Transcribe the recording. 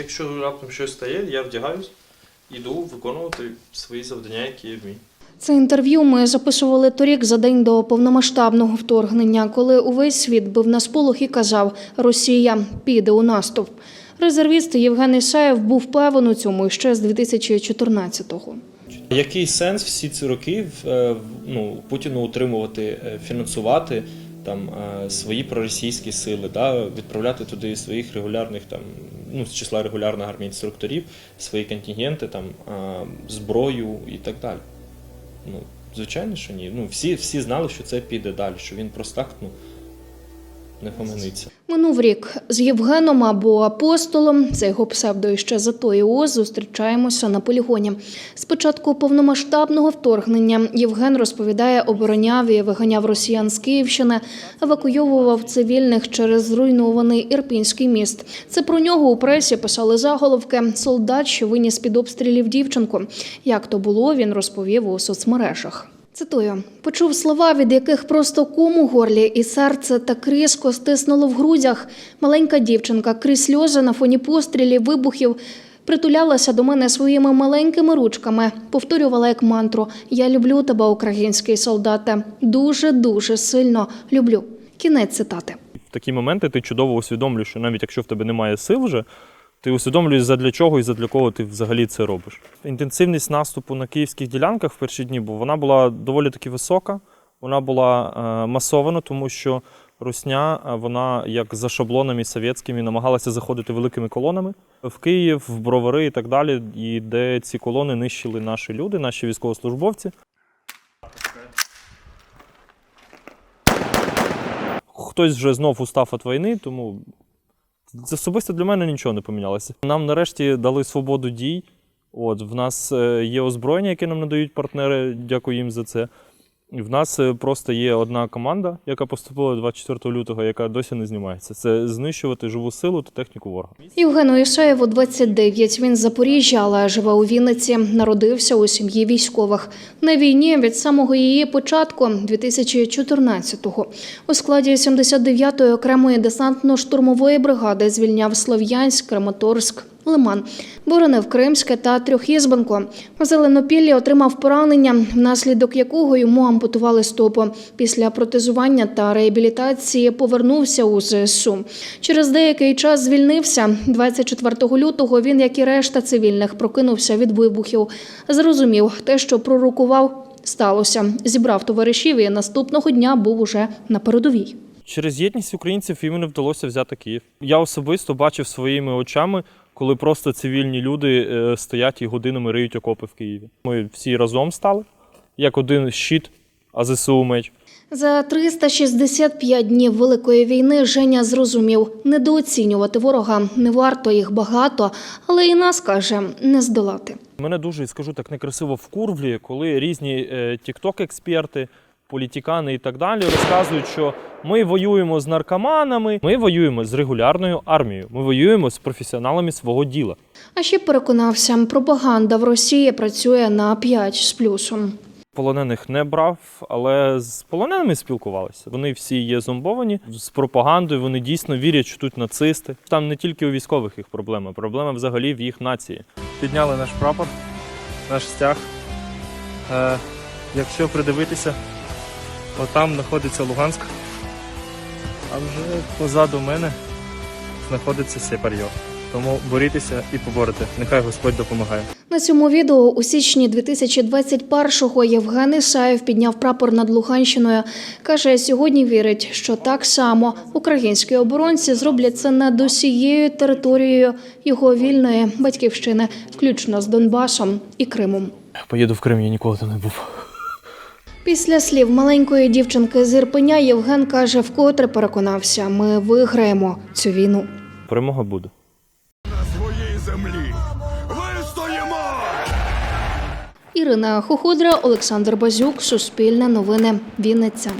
Якщо раптом щось стає, я вдягаюсь, іду виконувати свої завдання, які я вмію. Це інтерв'ю ми записували торік за день до повномасштабного вторгнення, коли увесь світ бив на сполох і казав: Росія піде у наступ. Резервіст Євген Ісаєв був певен у цьому ще з 2014-го. Який сенс всі ці роки е, ну, Путіну утримувати, е, фінансувати там е, свої проросійські сили, да, відправляти туди своїх регулярних там, ну, з числа регулярних армії інструкторів, свої контингенти, там, е, зброю і так далі. Ну, звичайно, що ні. Ну, всі, всі знали, що це піде далі, що він просто так ну, не поминиться. Минув рік з Євгеном або апостолом, це його псевдо іще за той ООС, зустрічаємося на полігоні. Спочатку повномасштабного вторгнення Євген розповідає, обороняв і виганяв росіян з Київщини, евакуйовував цивільних через зруйнований Ірпінський міст. Це про нього у пресі писали заголовки «Солдат, що виніс під обстрілів дівчинку». Як то було, він розповів у соцмережах. Цитую, почув слова, від яких просто ком у горлі, і серце так різко стиснуло в грудях. Маленька дівчинка крізь сльози на фоні пострілів, вибухів. Притулялася до мене своїми маленькими ручками, повторювала як мантру: Я люблю тебе, український солдате. Дуже дуже сильно люблю. Кінець цитати. в такі моменти ти чудово усвідомлюєш, що навіть якщо в тебе немає сил вже, ти усвідомлюєш, задля чого і задля кого ти взагалі це робиш. Інтенсивність наступу на київських ділянках в перші дні, бо вона була доволі таки висока, вона була е, масована, тому що Русня, е, вона як за шаблонами совєтськими намагалася заходити великими колонами в Київ, в Бровари і так далі, і де ці колони нищили наші люди, наші військовослужбовці. Хтось вже знов устав від війни, тому особисто для мене нічого не помінялося. Нам нарешті дали свободу дій. От, в нас е, є озброєння, яке нам надають партнери, дякую їм за це. В нас е, просто є одна команда, яка поступила 24 лютого, яка досі не знімається. Це знищувати живу силу та техніку ворога. ворога.Євгену Ісаєву 29. Він з Запоріжжя, але живе у Вінниці. Народився у сім'ї військових. На війні від самого її початку, 2014-го, у складі 79-ї окремої десантно-штурмової бригади звільняв Слов'янськ, Краматорськ. Лиман боронив Кримське та Трьохізбенко. У Зеленопіллі отримав поранення, внаслідок якого йому ампутували стопу. Після протезування та реабілітації повернувся у ЗСУ. Через деякий час звільнився. 24 лютого він, як і решта цивільних, прокинувся від вибухів. Зрозумів, те, що пророкував, сталося. Зібрав товаришів і наступного дня був уже на передовій. Через єдність українців іменно вдалося взяти Київ. Я особисто бачив своїми очами, коли просто цивільні люди е, стоять і годинами риють окопи в Києві. Ми всі разом стали, як один щит, а ЗСУ меч. За 365 днів Великої війни Женя зрозумів, недооцінювати ворога не варто їх багато, але і нас каже не здолати. Мене дуже, скажу так, некрасиво вкурвлює, коли різні е, тікток-експерти, політикани і так далі розказують, що ми воюємо з наркоманами, ми воюємо з регулярною армією, ми воюємо з професіоналами свого діла. А ще переконався, пропаганда в Росії працює на 5 з плюсом. Полонених не брав, але з полоненими спілкувалися. Вони всі є зомбовані з пропагандою. Вони дійсно вірять, що тут нацисти. Там не тільки у військових їх проблема, проблема взагалі в їх нації. підняли наш прапор, наш стяг. Е, якщо придивитися, отам знаходиться Луганськ, а вже позаду мене знаходиться Сепар'йо. Тому борітеся і поборете. Нехай Господь допомагає. На цьому відео у січні 2021-го Євген Ісаєв підняв прапор над Луганщиною. Каже, сьогодні вірить, що так само українські оборонці зроблять це над усією територією його вільної батьківщини, включно з Донбасом і Кримом. Поїду в Крим, я ніколи там не був. Після слів маленької дівчинки з Ірпеня Євген каже, вкотре переконався, ми виграємо цю війну. Перемога буде. На своїй землі. Вистоїмо! Ірина Хохудра, Олександр Базюк, Суспільне новини, Вінниця.